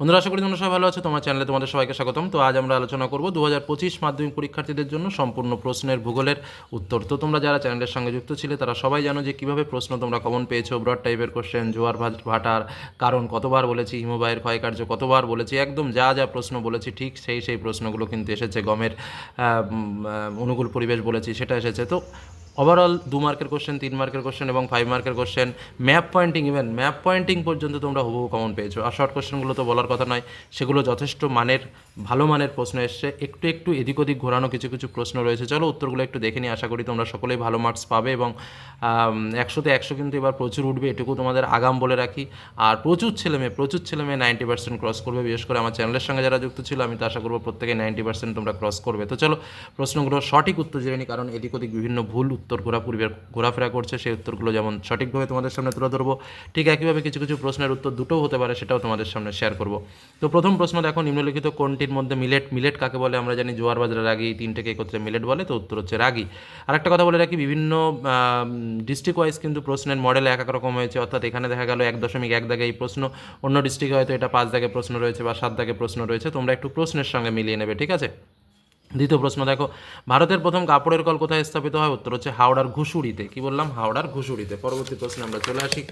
বন্ধুরা, আশা করি তোমরা সবাই ভালো আছো। তোমার চ্যানেলে তোমাদের সবাইকে স্বাগতম। তো আজ আমরা আলোচনা করব দু হাজার পঁচিশ মাধ্যমিক পরীক্ষার্থীদের জন্য সম্পূর্ণ প্রশ্নের ভূগোলের উত্তর। তো তোমরা যারা চ্যানেলের সঙ্গে যুক্ত ছিলে, তারা সবাই জানো যে কীভাবে প্রশ্ন তোমরা কমন পেয়েছ ব্রড টাইপের কোশ্চেন জোয়ার ভাট- ভাটার কারণ কতবার বলেছি, হিমবাহের ক্ষয়কার্য কতবার বলেছি, একদম যা যা প্রশ্ন বলেছি, ঠিক সেই সেই প্রশ্নগুলো কিন্তু এসেছে। গমের অনুকূল পরিবেশ বলেছি, সেটা এসেছে। তো ওভারঅল দু মার্কের কোশ্চেন তিন মার্কের কোশ্চেন এবং ফাইভ মার্কের question map pointing even map pointing পর্যন্ত তোমরা হুবহু কমন পেয়েছ। আর শর্ট কোশ্চেনগুলো তো বলার কথা নয়, সেগুলো যথেষ্ট মানের ভালো মানের প্রশ্ন এসছে। একটু একটু এদিক ওদিক ঘোরানো কিছু কিছু প্রশ্ন রয়েছে। চলো উত্তরগুলো একটু দেখে নিই, আশা করি তোমরা সকলেই ভালো মার্কস পাবে এবং একশোতে একশো কিন্তু এবার প্রচুর উঠবে, এটুকু তোমাদের আগাম বলে রাখি। আর প্রচুর ছেলেমেয়ে প্রচুর ছেলেমেয়ে নাইনটি পার্সেন্ট ক্রস করবে, বিশেষ করে আমার চ্যানেলের সঙ্গে যারা যুক্ত ছিল, আমি তো আশা করব প্রত্যেকে নাইনটি পার্সেন্ট তোমরা ক্রস করবে। তো চলো, প্রশ্নগুলো সঠিক উত্তর জেনে নিই, কারণ এদিক ওদিক বিভিন্ন ভুল উত্তর ঘোরাপুরি ঘোরাফেরা করছে, সেই উত্তরগুলো যেমন সঠিকভাবে তোমাদের সামনে তুলে ধরবো, ঠিক একইভাবে কিছু কিছু প্রশ্নের উত্তর দুটোও হতে পারে, সেটাও তোমাদের সামনে শেয়ার করব। তো প্রথম প্রশ্ন দেখো, নিম্নলিখিত কোনটির মধ্যে মিলেট মিলেট কাকে বলে আমরা জানি, জোয়ার বাজরা রাগি তিনটেকে একত্রে মিলেট বলে, তো উত্তর হচ্ছে রাগি। আরেকটা কথা বলে রাখি, বিভিন্ন ডিস্ট্রিক্ট ওয়াইজ কিন্তু প্রশ্নের মডেল এক এক রকম হয়েছে, অর্থাৎ এখানে দেখা গেল এক দশমিক এক দাগে এই প্রশ্ন, অন্য ডিস্ট্রিক্টে হয়তো এটা পাঁচ দাগে প্রশ্ন রয়েছে বা সাত দাগে প্রশ্ন রয়েছে, তোমরা একটু প্রশ্নের সঙ্গে মিলিয়ে নেবে, ঠিক আছে? দ্বিতীয় প্রশ্ন দেখো, ভারতের প্রথম কাপড়ের কল কোথায় স্থাপিত হয়? উত্তর হচ্ছে হাওড়ার ঘুষুড়িতে। কি বললাম? হাওড়ার ঘুষুড়িতে। পরবর্তী প্রশ্নে আমরা চলে আসি।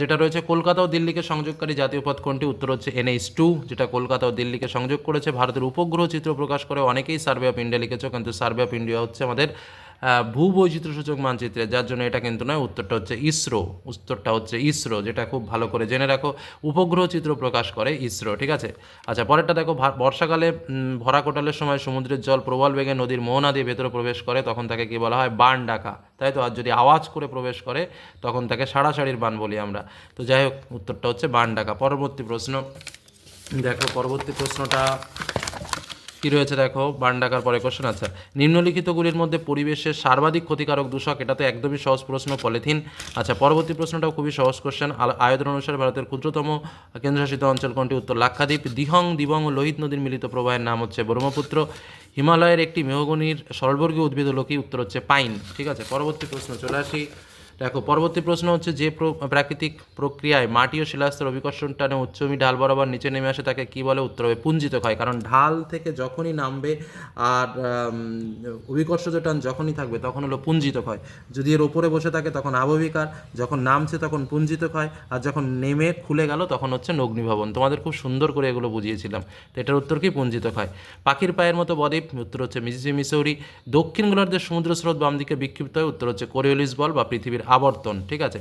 যেটা রয়েছে কলকাতা ও দিল্লিকে সংযোগকারী জাতীয় পথ কোনটি? উত্তর হচ্ছে এনএইচ টু যেটা কলকাতা ও দিল্লিকে সংযোগ করেছে। ভারতের উপগ্রহ চিত্র প্রকাশ করে অনেকেই সার্ভে অফ ইন্ডিয়া লিখেছে, কিন্তু সার্ভে অফ ইন্ডিয়া হচ্ছে আমাদের ভূ সূচক মানচিত্রে, যার জন্য এটা কিন্তু নয়, উত্তরটা হচ্ছে ইসরো। উত্তরটা হচ্ছে ইসরো, যেটা খুব ভালো করে জেনে রাখো, উপগ্রহ চিত্র প্রকাশ করে ইসরো, ঠিক আছে? আচ্ছা পরেরটা দেখো বর্ষাকালে ভরা কোটালের সময় সমুদ্রের জল প্রবল বেগে নদীর মোহনা দিয়ে ভেতরে প্রবেশ করে, তখন তাকে কি বলা হয়? বান ডাকা। তাই তো? আর যদি আওয়াজ করে প্রবেশ করে, তখন তাকে সাড়াসাড়ির বান বলি আমরা। তো যাই হোক, উত্তরটা হচ্ছে বান ডাকা। পরবর্তী প্রশ্ন, দেখো, পরবর্তী প্রশ্নটা কি রয়েছে দেখো? বান ডাকার পরে কোশ্চেন আছে। নিম্নলিখিতগুলির মধ্যে পরিবেশের সর্বাধিক ক্ষতিকারক দূষক এটা তো একদমই সহজ প্রশ্ন, পলিথিন। আচ্ছা পরবর্তী প্রশ্নটাও খুবই সহজ কোশ্চেন আয়তন অনুসারে ভারতের ক্ষুদ্রতম কেন্দ্রশাসিত অঞ্চল কোনটি? উত্তর লাক্ষাদ্বীপ, দিহং, দিবং ও লোহিত নদীর মিলিত প্রবাহের নাম হচ্ছে ব্রহ্মপুত্র। হিমালয়ের একটি মেহগনির সরলবর্গীয় উদ্ভিদ কি উত্তর হচ্ছে পাইন। ঠিক আছে, পরবর্তী প্রশ্ন, চলে আসি দেখো, পরবর্তী প্রশ্ন হচ্ছে যে প্র- প্রাকৃতিক প্রক্রিয়ায় মাটি ও শিলাস্তর অভিকর্ষণ টানে উচ্চমি ঢাল বরাবর নিচে নেমে আসে, তাকে কি বলে? উত্তর হবে পুঞ্জিত ক্ষয়। কারণ ঢাল থেকে যখনই নামবে আর অভিকর্ষজ টান যখনই থাকবে তখন হলো পুঞ্জিত ক্ষয়। যদি এর ওপরে বসে থাকে তখন আবহিকার যখন নামছে তখন পুঞ্জিত ক্ষয়, আর যখন নেমে খুলে গেল তখন হচ্ছে নগ্নিভবন। তোমাদের খুব সুন্দর করে এগুলো বুঝিয়েছিলাম। তো এটার উত্তর কি? পুঞ্জিত ক্ষয়। পাখির পায়ের মতো বদ্বীপ, উত্তর হচ্ছে মিসিসি মিসৌরি। দক্ষিণ গোলার্ধের সমুদ্র স্রোত বাম দিকে বিক্ষিপ্ত হয়, উত্তর হচ্ছে কোরিওলিস বল বা পৃথিবীর আবর্তন, ঠিক আছে?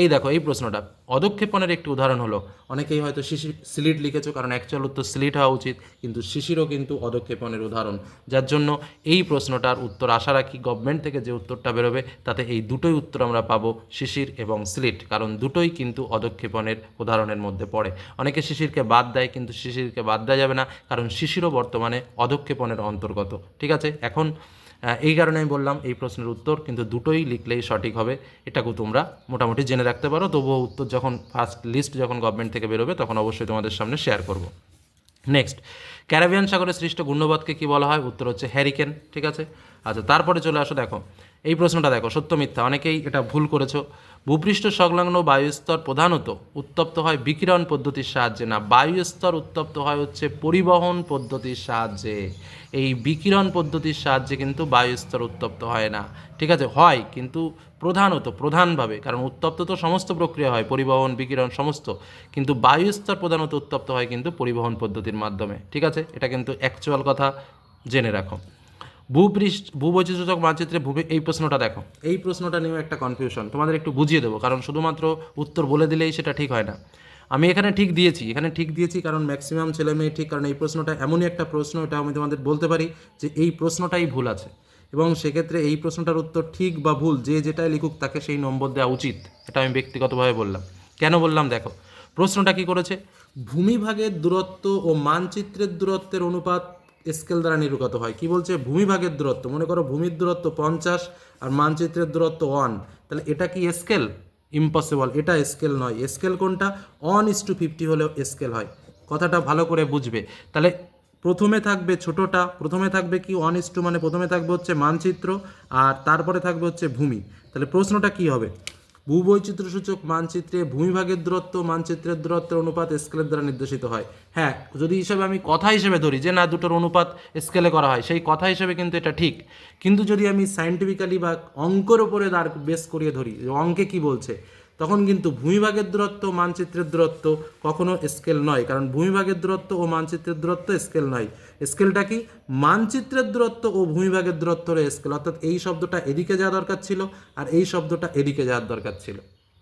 এই দেখো, এই প্রশ্নটা। অদক্ষেপণের একটি উদাহরণ হলো, অনেকেই হয়তো শিশির, স্লিট লিখেছো, কারণ অ্যাকচুয়াল উত্তর স্লিট হওয়া উচিত, কিন্তু শিশিরও কিন্তু অদক্ষেপণের উদাহরণ। যার জন্য এই প্রশ্নটার উত্তর আশা রাখি গভর্নমেন্ট থেকে যে উত্তরটা বেরোবে, তাতে এই দুটোই উত্তর আমরা পাবো, শিশির এবং স্লিট, কারণ দুটোই কিন্তু অদক্ষেপণের উদাহরণের মধ্যে পড়ে। অনেকে শিশিরকে বাদ দেয়, কিন্তু শিশিরকে বাদ দেওয়া যাবে না, কারণ শিশিরও বর্তমানে অদক্ষেপণের অন্তর্গত, ঠিক আছে? এখন এই কারণে আমি বললাম এই প্রশ্নের উত্তর, কিন্তু দুটোই লিখলেই সঠিক হবে, এটাকেও তোমরা মোটামুটি জেনে রাখতে পারো। তবুও উত্তর যখন ফার্স্ট লিস্ট যখন গভর্নমেন্ট থেকে বেরোবে, তখন অবশ্যই তোমাদের সামনে শেয়ার করব। নেক্সট ক্যারাবিয়ান সাগরে সৃষ্ট ঘূর্ণবাদকে কি বলা হয়? উত্তর হচ্ছে হ্যারিকেন, ঠিক আছে? আচ্ছা তারপরে চলে আসো, দেখো। এই প্রশ্নটা দেখো, সত্য মিথ্যা। অনেকেই এটা ভুল করেছ। ভূপৃষ্ঠ সংলগ্ন বায়ুস্তর প্রধানত উত্তপ্ত হয় বিকিরণ পদ্ধতির সাহায্যে। না, বায়ুস্তর উত্তপ্ত হয় হচ্ছে পরিবহন পদ্ধতির সাহায্যে। এই বিকিরণ পদ্ধতির সাহায্যে কিন্তু বায়ুস্তর উত্তপ্ত হয় না, ঠিক আছে? হয়, কিন্তু প্রধানত, প্রধানভাবে, কারণ উত্তপ্ত তো সমস্ত প্রক্রিয়া হয়, পরিবহন, বিকিরণ, সমস্ত। কিন্তু বায়ুস্তর প্রধানত উত্তপ্ত হয় কিন্তু পরিবহন পদ্ধতির মাধ্যমে, ঠিক আছে? এটা কিন্তু অ্যাকচুয়াল কথা, জেনে রাখো। ভূপৃষ্ঠ ভূবৈচিত্র্যক মানচিত্রে ভূমি এই প্রশ্নটা দেখো। এই প্রশ্নটা নিয়েও একটা কনফিউশন তোমাদের একটু বুঝিয়ে দেবো, কারণ শুধুমাত্র উত্তর বলে দিলেই সেটা ঠিক হয় না। আমি এখানে ঠিক দিয়েছি, এখানে ঠিক দিয়েছি কারণ ম্যাক্সিমাম ছেলে মেয়ে ঠিক, কারণ এই প্রশ্নটা এমনই একটা প্রশ্ন, এটা আমি তোমাদের বলতে পারি যে এই প্রশ্নটাই ভুল আছে। এবং সেক্ষেত্রে এই প্রশ্নটার উত্তর ঠিক বা ভুল, যে যেটাই লিখুক তাকে সেই নম্বর দেওয়া উচিত, এটা আমি ব্যক্তিগতভাবে বললাম। কেন বললাম, দেখো, প্রশ্নটা কি করেছে? ভূমিভাগের দূরত্ব ও মানচিত্রের দূরত্বের অনুপাত স্কেল দ্বারা নিরূপিত হয়। কি বলছে? ভূমিভাগের দূরত্ব। মনে করো ভূমির দূরত্ব পঞ্চাশ আর মানচিত্রের দূরত্ব ওয়ান তাহলে এটা কি স্কেল ইম্পসিবল এটা স্কেল নয়। স্কেল কোনটা? ওয়ান ইস টু ফিফটি হলেও স্কেল হয়। কথাটা ভালো করে বুঝবে। তাহলে প্রথমে থাকবে ছোটোটা। প্রথমে থাকবে কি? ওয়ান ইস টু মানে প্রথমে থাকবে হচ্ছে মানচিত্র আর তারপরে থাকবে হচ্ছে ভূমি। তাহলে প্রশ্নটা কি হবে? ভূবৈচিত্র্যসূচক মানচিত্রে, ভূমিভাগের দূরত্ব, মানচিত্রের দূরত্বের অনুপাত স্কেলের দ্বারা নির্দেশিত হয়। হ্যাঁ যদি হিসাবে আমি কথা হিসেবে ধরি যে না, দুটোর অনুপাত স্কেলে করা হয়, সেই কথা হিসেবে কিন্তু এটা ঠিক। কিন্তু যদি আমি সাইন্টিফিক্যালি বা অঙ্কের ওপরে দাঁড় বেস করিয়ে ধরি অঙ্কে কি বলছে তখন কিন্তু ভূমিভাগের দূরত্ব, মানচিত্রের দূরত্ব কখনো স্কেল নয়। কারণ ভূমিভাগের দূরত্ব ও মানচিত্রের দূরত্ব স্কেল নয়। স্কেলটা কি? মানচিত্রের দূরত্ব ও ভূমিভাগের দূরত্ব স্কেল অর্থাৎ এই শব্দটা এদিকে যাওয়া দরকার ছিল আর এই শব্দটা এদিকে যাওয়ার দরকার ছিল।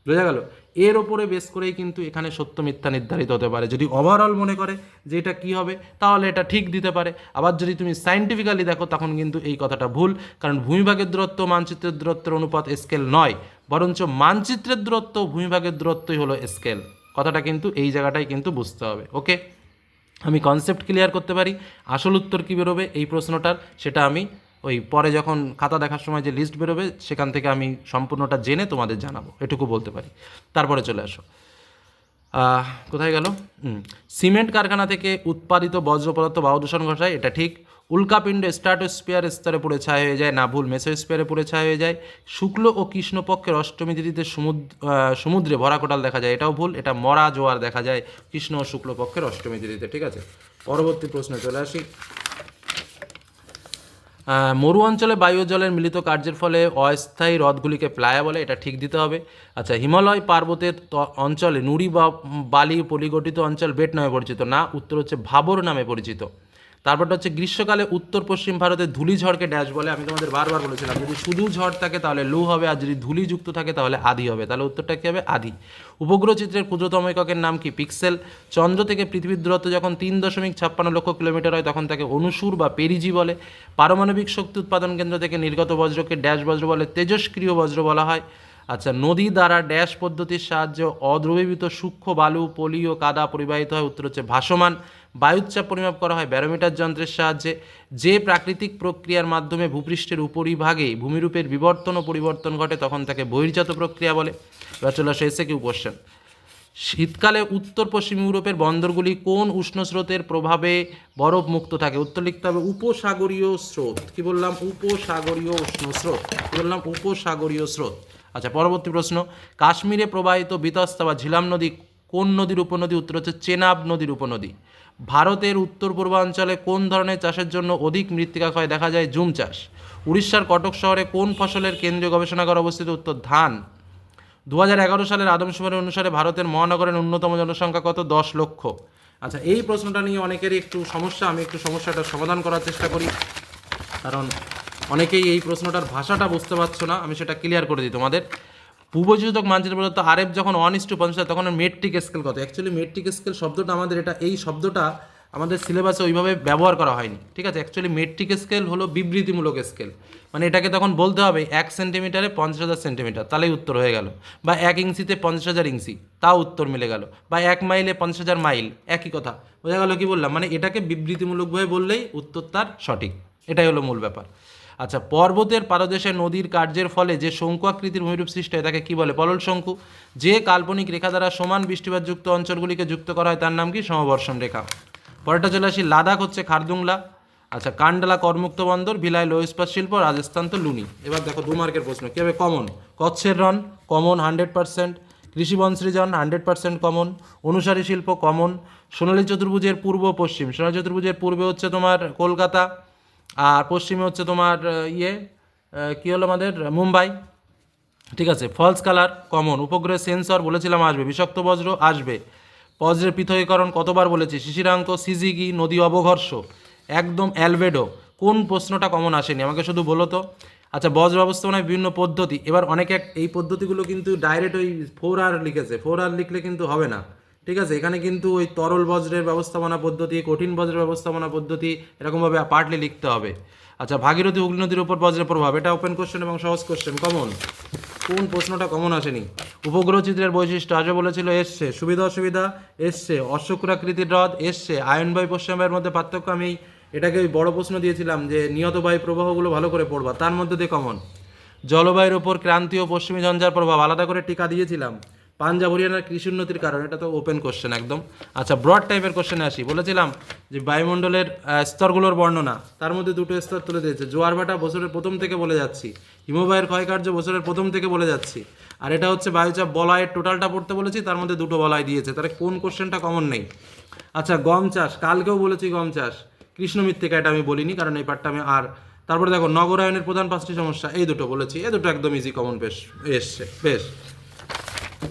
বোঝা গেল? এর ওপরে বেস করেই কিন্তু এখানে সত্য মিথ্যা নির্ধারিত হতে পারে। যদি ওভারঅল মনে করে যে এটা কী হবে, তাহলে এটা ঠিক দিতে পারে। আবার যদি তুমি সাইন্টিফিক্যালি দেখো, তখন কিন্তু এই কথাটা ভুল। কারণ ভূমিভাগের দূরত্ব মানচিত্রের দূরত্বের অনুপাত স্কেল নয়। বরঞ্চ মানচিত্রের দূরত্ব ভূমিভাগের দূরত্বই হলো স্কেল কথাটা কিন্তু এই জায়গাটাই কিন্তু বুঝতে হবে। ওকে আমি কনসেপ্ট ক্লিয়ার করতে পারি। আসল উত্তর কী বেরোবে? এই প্রশ্নটার। সেটা আমি ওই পরে যখন খাতা দেখার সময় যে লিস্ট বেরোবে, সেখান থেকে আমি সম্পূর্ণটা জেনে তোমাদের জানাব। এটুকু বলতে পারি। তারপরে চলে আসো। কোথায় গেল? সিমেন্ট কারখানা থেকে উৎপাদিত বজ্র পদার্থ বায়ু দূষণ ঘটায়, এটা ঠিক। উল্কাপিণ্ড স্ট্রাটোস্পিয়ার স্তরে পুড়ে ছাই হয়ে যায়, না ভুল মেসোস্পিয়ারে পুড়ে ছাই হয়ে যায়। শুক্ল ও কৃষ্ণপক্ষের অষ্টমী তিথিতে সমুদ্র সমুদ্রে ভরা কোটাল দেখা যায়, এটাও ভুল, এটা মরা জোয়ার দেখা যায়, কৃষ্ণ ও শুক্লপক্ষের অষ্টমী তিথিতে, ঠিক আছে? পরবর্তী প্রশ্নে চলে আসি। মরু অঞ্চলে বায়ু জলের মিলিত কার্যের ফলে অস্থায়ী হ্রদগুলিকে প্লায়া বলে এটা ঠিক দিতে হবে। আচ্ছা হিমালয় পার্বতের অঞ্চলে নুড়ি বা বালি পলিগঠিত অঞ্চল বেট নামে পরিচিত, না উত্তর হচ্ছে ভাবর নামে পরিচিত। তারপরটা হচ্ছে গ্রীষ্মকালে উত্তর পশ্চিম ভারতে ধূলিঝড়কে ড্যাশ বলে। আমি তোমাদের বারবার বলেছিলাম, যদি শুধু ঝড় থাকে তাহলে লু হবে, আর যদি ধূলিযুক্ত থাকে তাহলে আদি হবে। তাহলে উত্তরটা কী হবে? আদি। উপগ্রহ চিত্রের ক্ষুদ্রতম এককের নাম কি? পিক্সেল। চন্দ্র থেকে পৃথিবীর দূরত্ব যখন তিন দশমিক ছাপ্পান্ন লক্ষ কিলোমিটার হয়, তখন তাকে অনুসুর বা পেরিজি বলে। পারমাণবিক শক্তি উৎপাদন কেন্দ্র থেকে নির্গত বজ্রকে ড্যাশ বজ্র বলে তেজস্ক্রিয় বজ্র বলা হয়। আচ্ছা নদী দ্বারা ড্যাশ পদ্ধতির সাহায্যে অদ্রবীভূত সূক্ষ্ম বালু পলি ও কাদা পরিবাহিত হয়। উত্তর হচ্ছে ভাসমান। বায়ুচাপ পরিমাপ করা হয় ব্যারোমিটার যন্ত্রের সাহায্যে। যে প্রাকৃতিক প্রক্রিয়ার মাধ্যমে ভূপৃষ্ঠের উপরিভাগে ভূমিরূপের বিবর্তন ও পরিবর্তন ঘটে, তখন তাকে বহির্জাত প্রক্রিয়া বলে। চলে এসে কিউ কোশ্চেন শীতকালে উত্তর পশ্চিম ইউরোপের বন্দরগুলি কোন উষ্ণ স্রোতের প্রভাবে বরফ মুক্ত থাকে? উত্তর লিখতে হবে উপসাগরীয় স্রোত। কি বললাম? উপসাগরীয় উষ্ণ স্রোত। কি বললাম? উপসাগরীয় স্রোত। আচ্ছা পরবর্তী প্রশ্ন, কাশ্মীরে প্রবাহিত বিতস্তা বা ঝিলাম নদী কোন নদীর উপনদী? উত্তর হচ্ছে চেনাব নদীর উপনদী। ভারতের উত্তর পূর্বাঞ্চলে কোন ধরনের চাষের জন্য অধিক মৃত্তিকা ক্ষয় দেখা যায়? জুম চাষ। উড়িষ্যার কটক শহরে কোন ফসলের কেন্দ্রীয় গবেষণাগার অবস্থিত? উত্তর, ধান। দু হাজার এগারো সালের আদমশুমারি অনুসারে ভারতের মহানগরের ন্যূনতম জনসংখ্যা কত? দশ লক্ষ। আচ্ছা এই প্রশ্নটা নিয়ে অনেকেরই একটু সমস্যা, আমি একটু সমস্যাটা সমাধান করার চেষ্টা করি। কারণ অনেকেই এই প্রশ্নটার ভাষাটা বুঝতে পারছ না, আমি সেটা ক্লিয়ার করে দিই তোমাদের। পূর্বযোজক মানচিত্র প্রদত্ত আরএফ যখন ওয়ান ইস টু পঞ্চাশ তখন মেট্রিক স্কেল কত? অ্যাকচুয়ালি মেট্রিক স্কেল শব্দটা আমাদের এটা, এই শব্দটা আমাদের সিলেবাসে ওইভাবে ব্যবহার করা হয়নি, ঠিক আছে? অ্যাকচুয়ালি মেট্রিক স্কেল হলো বিবৃতিমূলক স্কেল মানে এটাকে তখন বলতে হবে, এক সেন্টিমিটারে পঞ্চাশ হাজার সেন্টিমিটার তাহলেই উত্তর হয়ে গেল। বা এক ইঞ্চিতে পঞ্চাশ হাজার ইঞ্চি, তাও উত্তর মিলে গেল। বা এক মাইলে পঞ্চাশ হাজার মাইল একই কথা। বোঝা গেল কি বললাম? মানে এটাকে বিবৃতিমূলকভাবে বললেই উত্তর তার সঠিক। এটাই হলো মূল ব্যাপার। আচ্ছা পর্বতের পাদদেশে নদীর কার্যের ফলে যে শঙ্কু আকৃতির ভূমিরূপ সৃষ্টি হয়, তাকে কী বলে? পলল শঙ্কু। যে কাল্পনিক রেখা দ্বারা সমান বৃষ্টিপাতযুক্ত অঞ্চলগুলিকে যুক্ত করা হয়, তার নাম কি? সমবর্ষণ রেখা। পরেরটা চলে আসি, লাদাখ হচ্ছে খারদুংলা। আচ্ছা কান্ডালা করমুক্ত বন্দর ভিলাই লো ইস্পাত শিল্প, রাজস্থান তো লুনি। এবার দেখো দু মার্কের প্রশ্ন, কী হবে? কমন। কচ্ছের রন কমন হান্ড্রেড পার্সেন্ট। কৃষি বনসৃজন হান্ড্রেড পার্সেন্ট কমন। অনুসারী শিল্প কমন। সোনালী চতুর্ভুজের পূর্ব পশ্চিম। সোনালী চতুর্ভুজের পূর্বে হচ্ছে তোমার কলকাতা। আর পশ্চিমে হচ্ছে তোমার ইয়ে কী হলো আমাদের? মুম্বাই। ঠিক আছে ফলস কালার কমন উপগ্রহের সেন্সর বলেছিলাম আসবে, বিষাক্ত বজ্র আসবে। বজ্রের পৃথকীকরণ কতবার বলেছি? শিশিরাঙ্ক, সিজিগি, নদী অবঘর্ষ, একদম অ্যালবেডো কোন প্রশ্নটা কমন আসেনি? আমাকে শুধু বলো তো। আচ্ছা বজ্র ব্যবস্থাপনায় বিভিন্ন পদ্ধতি। এবার অনেকে এক- এই পদ্ধতিগুলো কিন্তু ডাইরেক্ট ওই ফোর আর লিখেছে। ফোর আর লিখলে কিন্তু হবে না। ঠিক আছে? এখানে কিন্তু ওই তরল বজ্রের ব্যবস্থাপনা পদ্ধতি, কঠিন বজ্রের ব্যবস্থাপনা পদ্ধতি এরকমভাবে পার্টলি লিখতে হবে। আচ্ছা ভাগীরথী হুগলি নদীর উপর বজ্রের প্রভাব, এটা ওপেন কোশ্চেন এবং সহজ কোশ্চেন কমন কোন প্রশ্নটা কমন আসেনি? উপগ্রহ চিত্রের বৈশিষ্ট্য আজও বলেছিল, এসছে, সুবিধা অসুবিধা? এসছে, অশ্বক্রাকৃতির হ্রদ? এসছে, আয়ন বায়ু পশ্চিম মধ্যে পার্থক্য আমি এটাকে বড় প্রশ্ন দিয়েছিলাম যে নিয়ত বায়ু প্রবাহগুলো ভালো করে পড়বা, তার মধ্যে দিয়ে কমন জলবায়ুর ওপর ক্রান্তীয় পশ্চিমী ঝঞ্ঝার প্রভাব, আলাদা করে টিকা দিয়েছিলাম। পাঞ্জাব হরিয়ানার কৃষি উন্নতির কারণ, এটা তো ওপেন কোশ্চেন একদম। আচ্ছা ব্রড টাইপের কোশ্চেনে আসি। বলেছিলাম যে বায়ুমণ্ডলের স্তরগুলোর বর্ণনা, তার মধ্যে দুটো স্তর তুলে দিয়েছে। জোয়ার ভাটা বছরের প্রথম থেকে বলে যাচ্ছি, হিমবাহের ক্ষয়কার্য বছরের প্রথম থেকে বলে যাচ্ছি, আর এটা হচ্ছে বায়ুচাপ বলয়ের টোটালটা পড়তে বলেছি, তার মধ্যে দুটো বলয় দিয়েছে। তাহলে কোন কোশ্চেনটা কমন নেই? আচ্ছা গম চাষ, কালকেও বলেছি গম চাষ। কৃষ্ণ মৃত্তিকা এটা আমি বলিনি, কারণ এই পার্টটা আমি আর তারপরে দেখো, নগরায়নের প্রধান পাঁচটি সমস্যা, এই দুটো বলেছি। এই দুটো একদম ইজি কমন বেশ এসছে, বেশ।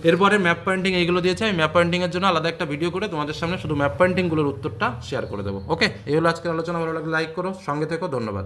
এরপরে ম্যাপ পয়েন্টিং এইগুলো দিয়েছে। আমি ম্যাপ পয়েন্টিংয়ের জন্য আলাদা একটা ভিডিও করে তোমাদের সামনে শুধু ম্যাপ পয়েন্টিংগুলোর উত্তরটা শেয়ার করে দেবো। ওকে এই হলো আজকের আলোচনা। ভালো লাগলে লাইক করো। সঙ্গে থেকো। ধন্যবাদ।